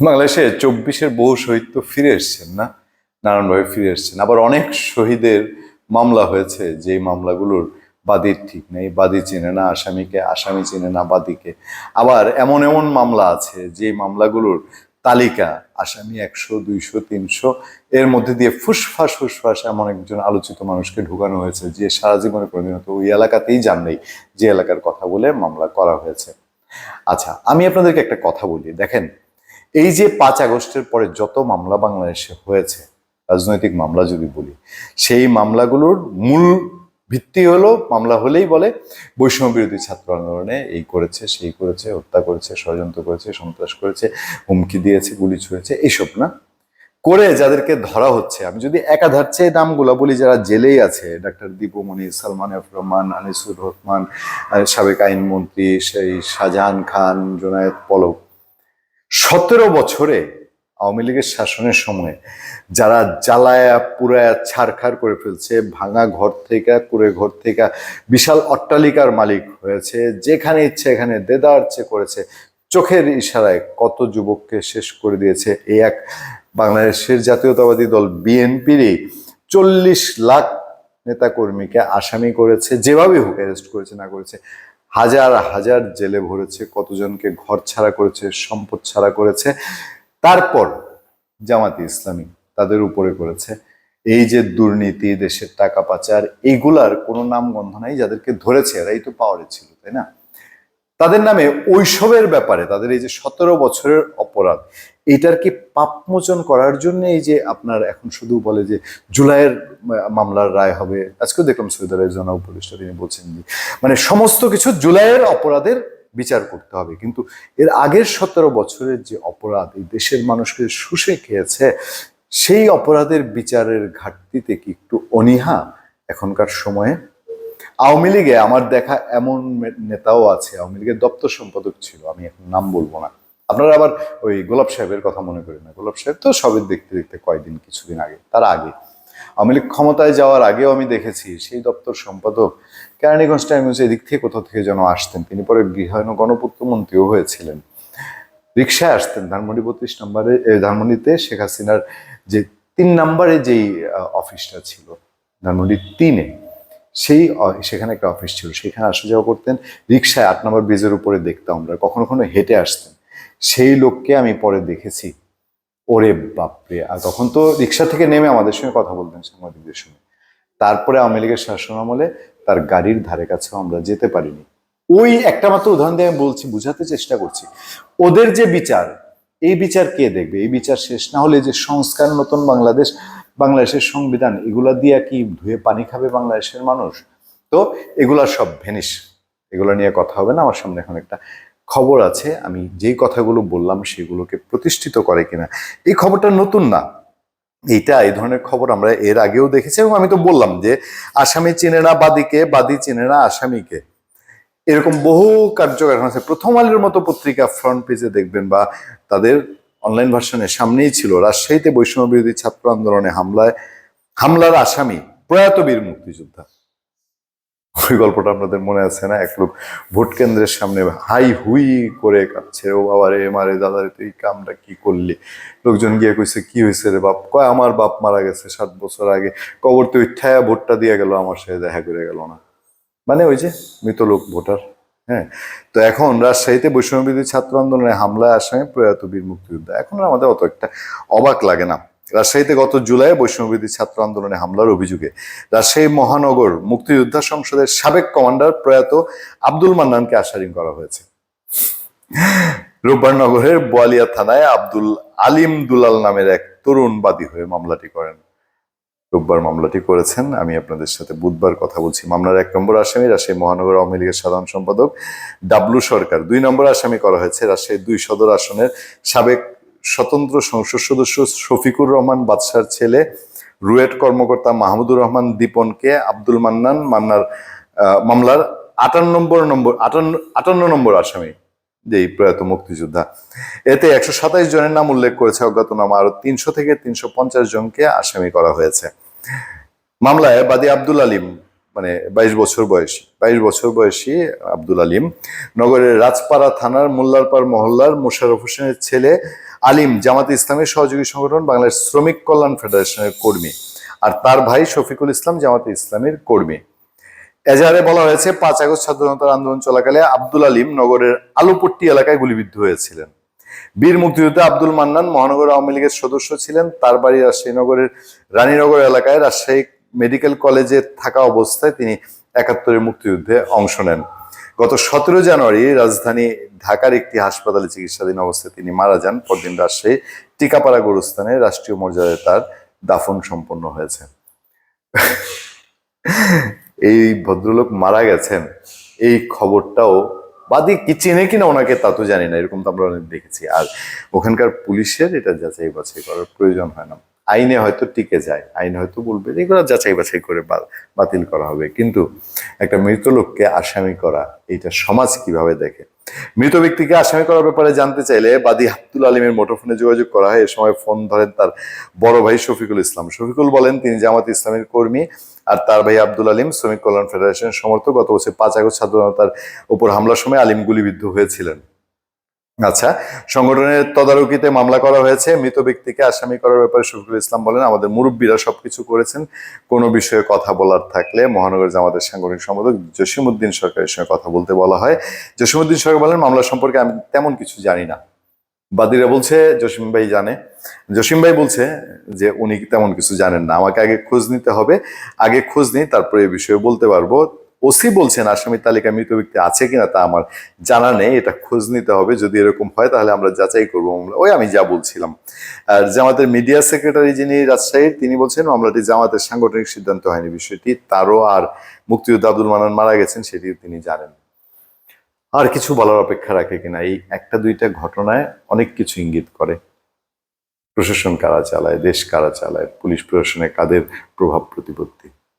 বাংলাদেশে চব্বিশের বহু শহীদ তো ফিরে এসছেন না নানানভাবে ফিরে এসছেন। আবার অনেক শহীদের মামলা হয়েছে যে মামলাগুলোর বাদীর ঠিক নেই, বাদী চেনে না, আসামিকে আসামি চেনে না, বাদীকে। আবার এমন এমন মামলা আছে যে মামলাগুলোর তালিকা আসামি একশো, দুইশো, তিনশো, এর মধ্যে দিয়ে ফুসফাস ফুসফাস এমন একজন আলোচিত মানুষকে ঢুকানো হয়েছে, যে সারা জীবনে হয়তো ওই এলাকাতেই যান নেই, যে এলাকার কথা বলে মামলা করা হয়েছে। আচ্ছা আমি আপনাদেরকে একটা কথা বলি। দেখেন এই যে পাঁচ আগস্টের পরে যত মামলা বাংলাদেশে হয়েছে, রাজনৈতিক মামলা যদি বলি, সেই মামলাগুলোর মূল ভিত্তি হলো, মামলা হলেই বলে, বৈষম্য বিরোধী ছাত্র আন্দোলনে এই করেছে, সেই করেছে, হত্যা করেছে, ষড়যন্ত্র করেছে, সন্ত্রাস করেছে, হুমকি দিয়েছে, গুলি ছুঁয়েছে এইসব না। করে যাদেরকে ধরা হচ্ছে, আমি যদি একাধার চেয়ে নামগুলো বলি, যারা জেলেই আছে, ডাক্তার দীপুমণি, সালমান এফ রহমান, আনিসুর রহমান সাবেক আইনমন্ত্রী, সেই শাহজাহান খান, জোনায়েদ পলক সতেরো বছরে আওয়ামী লীগের শাসনের সময় যারা জ্বালায়া পুরায়া ছারখার করে ফেলছে, ভাঙা ঘর থেকে, কুড়ে ঘর থেকে, বিশাল অট্টালিকার মালিক হয়েছে, যেখানে ইচ্ছে এখানে দেদারছে করেছে, চোখের ইশারায় কত যুবককে শেষ করে দিয়েছে এই এক বাংলাদেশের জাতীয়তাবাদী দল বিএনপিরই চল্লিশ লাখ নেতাকর্মীকে আসামি করেছে যেভাবে হোক অ্যারেস্ট করেছে, না করেছে হাজার হাজার জেলে ভরেছে, কতজনকে ঘর ছাড়া করেছে, সম্পদ ছাড়া করেছে, তারপর জামাতি ইসলামী তাদের উপরে করেছে। এই যে দুর্নীতি, দেশের টাকা পাচার এইগুলার কোনো নাম গন্ধ নাই, যাদেরকে ধরেছে এরাই তো পাওয়ারে ছিল, তাই না? তাদের নামে ওইসবের ব্যাপারে, তাদের এই যে সতেরো বছরের অপরাধ এটার কি পাপমোচন করার জন্য এই যে আপনার এখন শুধু বলে যে জুলাইয়ের মামলার রায় হবে? আজকেও দেখলাম সৈয়দ আলাই জনা উপদেষ্টা তিনি বলছেন যে মানে সমস্ত কিছু জুলাইয়ের অপরাধের বিচার করতে হবে। কিন্তু এর আগের সতেরো বছরের যে অপরাধ, এই দেশের মানুষকে শুষে খেয়েছে, সেই অপরাধের বিচারের ঘাটতিতে কি একটু অনীহা এখনকার সময়ে? আওয়ামী লীগে আমার দেখা এমন নেতাও আছে, আওয়ামী লীগের দপ্তর সম্পাদক ছিল, আমি এখন নাম বলব না। আপনারা আবার ওই গোলাপ সাহেবের কথা মনে করেন না। গোলাপ সাহেব তো সবের দেখতে দেখতে কয়দিন, কিছুদিন আগে, তার আগে। আওয়ামী লীগ ক্ষমতায় যাওয়ার আগেও আমি দেখেছি, সেই দপ্তর সম্পাদক কেরানীগঞ্জ টাইমস এদিক থেকে কোথাও থেকে যেন আসতেন। তিনি পরে গৃহায়ন গণপূর্ত মন্ত্রীও হয়েছিলেন। রিক্সায় আসতেন, ধানমন্ডি বত্রিশ নম্বরে ধানমন্ডিতে শেখ হাসিনার যে তিন নম্বরে যেই অফিসটা ছিল, ধানমন্ডি তিনে, সেই সেখানে একটা অফিস ছিল। সেখানে আসা যাওয়া করতেন। রিক্সায় আট নম্বর ব্রিজের উপরে দেখতাম আমরা, কখনো কখনো হেঁটে আসতেন। সেই লোককে আমি পরে দেখেছি। ওরে বাপরে, আর তখন তো রিক্সা থেকে নেমে আমাদের সঙ্গে কথা বলতেন সাংবাদিকদের সঙ্গে। তারপরে আওয়ামী লীগের শাসন আমলে তার গাড়ির ধারে কাছেও আমরা যেতে পারিনি। ওই একটা মাত্র উদাহরণ দিয়ে আমি বলছি, বুঝাতে চেষ্টা করছি। ওদের যে বিচার, এই বিচার কে দেখবে? এই বিচার শেষ না হলে যে সংস্কার, নতুন বাংলাদেশ, বাংলাদেশের সংবিধান, এগুলা দিয়ে কি ধুয়ে পানি খাবে বাংলাদেশের মানুষ? তো এগুলা সব ভেনিস। এগুলো নিয়ে কথা হবে না, আমার সামনে এখন একটা খবর আছে, আমি যেই কথাগুলো বললাম সেগুলোকে প্রতিষ্ঠিত করে কিনা, এই খবরটা নতুন না। এইটা, এই ধরনের খবর আমরা এর আগেও দেখেছি এবং আমি তো বললাম যে আসামি চেনে না বাদীকে, বাদী চেনে না আসামিকে। এরকম বহু কার্যকারণ আছে। প্রথম আলোর মতো পত্রিকা ফ্রন্ট পেজে দেখবেন বা তাদের অনলাইন ভার্সনের সামনেই ছিল। রাজশাহীতে বৈষম্য বিরোধী ছাত্র আন্দোলনে হামলায়, হামলার আসামি প্রয়াত বীর মুক্তিযোদ্ধা। ওই গল্পটা আপনাদের মনে আছে না? এক লোক ভোট কেন্দ্রের সামনে হাই হুই করে কাঁদছে, ও বাবা রে মারে দাদা রে, তুই কামটা কি করলি? লোকজন গিয়ে কইছে, কি হয়েছে রে বাপ? কয়, আমার বাপ মারা গেছে সাত বছর আগে। কবর তুই ঠায়া ভোটটা দিয়ে গেল, আমার সাথে দেখা করে গেল না। মানে ওই যে মৃত লোক ভোটার হ্যাঁ? তো এখন রাজশাহীতে বৈষম্য বিরোধী ছাত্র আন্দোলনে হামলায় আসামে প্রয়াত বীর মুক্তিযোদ্ধা। এখন আমাদের অত একটা অবাক লাগে না। রাজশাহীতে গত জুলাই বৈষম্য ছাত্র আন্দোলনে হামলার অভিযোগে রাজশাহী মহানগর মুক্তিযোদ্ধা সংসদের সাবেক কমান্ডার প্রয়াত আব্দুল মান্নানকে আসারিং করা হয়েছে। রোববার নগরের বোয়ালিয়া থানায় আব্দুল আলিম দুলাল নামের এক তরুণ বাদী হয়ে মামলাটি করেন। রোববার মামলাটি করেছেন। আমি আপনাদের সাথে বুধবার কথা বলছি। মামলার এক নম্বর আসামি রাজশাহী মহানগর আওয়ামী লীগের সাধারণ সম্পাদক ডাবলু সরকার। দুই নম্বর আসামি করা হয়েছে রাজশাহী দুই সদর আসনের সাবেক স্বতন্ত্র সংসদ সদস্য শফিকুর রহমান বাদশার ছেলে, রুয়েট কর্মকর্তা মাহমুদুর রহমান দীপনকে আব্দুল মান্নান মান্নার মামলার আটান্ন নম্বর নম্বর, আটান্ন নম্বর আসামি যেই প্রয়াত মুক্তিযোদ্ধা। এতে একশো সাতাইশ জনের নাম উল্লেখ করেছে অজ্ঞাতনামা আরও তিনশো থেকে তিনশো পঞ্চাশ জনকে আসামি করা হয়েছে। মামলায় বাদী আব্দুল আলিম মানে বাইশ বছর বয়সী, বাইশ বছর বয়সী আব্দুল আলিম, নগরের রাজপাড়া থানার মোল্লারপাড় মহল্লার মোশাররফ হোসেনের ছেলে আলিম জামাত ইসলামের সহযোগী সংগঠন বাংলাদেশ শ্রমিক কল্যাণ ফেডারেশনের কর্মী আর তার ভাই শফিকুল ইসলাম জামাত ইসলামের কর্মী। এজাহারে বলা হয়েছে, পাঁচ আগস্ট স্বাধীনতার আন্দোলন চলাকালে আব্দুল আলিম নগরের আলুপট্টি এলাকায় গুলিবিদ্ধ হয়েছিলেন। বীর মুক্তিযোদ্ধা আব্দুল মান্নান মহানগর আওয়ামী লীগের সদস্য ছিলেন। তার বাড়ি রাজশাহী নগরের রানীনগর এলাকায় রাজশাহী মেডিকেল কলেজে থাকা অবস্থায় তিনি একাত্তরের মুক্তিযুদ্ধে অংশ নেন। গত সতেরো জানুয়ারি রাজধানী ঢাকার একটি হাসপাতালে চিকিৎসাধীন অবস্থায় তিনি মারা যান। পরদিন রাজশাহী টিকাপাড়া গোরস্থানে রাষ্ট্রীয় মর্যাদায় তার দাফন সম্পন্ন হয়েছে। এই ভদ্রলোক মারা গেছেন। এই খবরটাও বাদি কি চেনে কিনা ওনাকে তা তো জানি না, এরকম তো আমরা অনেক দেখেছি। আর ওখানকার পুলিশের এটা যাচাই বাছাই করার প্রয়োজন হয় না। আইনে হয়তো টিকে যায়, আইনে হয়তো বলবে যে এগুলো যাচাই বাছাই করে বাতিল করা হবে। কিন্তু একটা মৃত লোককে আসামি করা এটা সমাজ কীভাবে দেখে? মৃত ব্যক্তিকে আসামি করার ব্যাপারে জানতে চাইলে বাদী আব্দুল আলিমের মুঠোফোনে যোগাযোগ করা হয়। এ সময় ফোন ধরেন তার বড় ভাই শফিকুল ইসলাম। শফিকুল বলেন, তিনি জামাত ইসলামের কর্মী আর তার ভাই আব্দুল আলিম, শ্রমিক কল্যাণ ফেডারেশনের সমর্থক। গত বছর পাঁচ আগস্ট জনতার উপর হামলার সময় আলিম গুলিবিদ্ধ হয়েছিলেন। আচ্ছা সংগঠনের তদারকিতে মামলা করা হয়েছে, মৃত ব্যক্তিকে আসামি করার ব্যাপারে শফিকুল ইসলাম বলেন, আমাদের মুরব্বীরা সবকিছু করেছেন, কোনো বিষয়ে কথা বলার থাকলে মহানগর জামাতের সাংগঠনিক সম্পাদক জসিমউদ্দিন সরকারের সঙ্গে কথা বলতে বলা হয়। জসিমউদ্দিন সরকার বলেন, মামলা সম্পর্কে আমি তেমন কিছু জানি না। বাদীরা বলছে, জসিম ভাই জানে। জসিম ভাই বলছে যে উনি তেমন কিছু জানেন না। আমাকে আগে খোঁজ নিতে হবে। আগে খোঁজ নিই তারপরে এই বিষয়ে বলতে পারব। ওসি বলছেন, আসামির তালিকায় মৃত ব্যক্তি আছে কিনা তা আমার জানা নেই, এটা খোঁজ নিতে হবে। যদি এরকম হয়, তাহলে আমরা যাচাই করব। মামলা। ওই আমি যা বলছিলাম। আর জামাতের মিডিয়া সেক্রেটারি যিনি রাজশাহীর, তিনি বলছেন, মামলাটি জামাতের সাংগঠনিক সিদ্ধান্ত হয়নি বিষয়টি। তারও আর মুক্তিযোদ্ধা আব্দুল মানান মারা গেছেন, সেটিও তিনি জানেন। আর কিছু বলার অপেক্ষা রাখে কিনা, এই একটা দুইটা ঘটনায় অনেক কিছু ইঙ্গিত করে। প্রশাসন কারা চালায়, দেশ কারা চালায়, পুলিশ প্রশাসনে কাদের প্রভাব প্রতিপত্তি?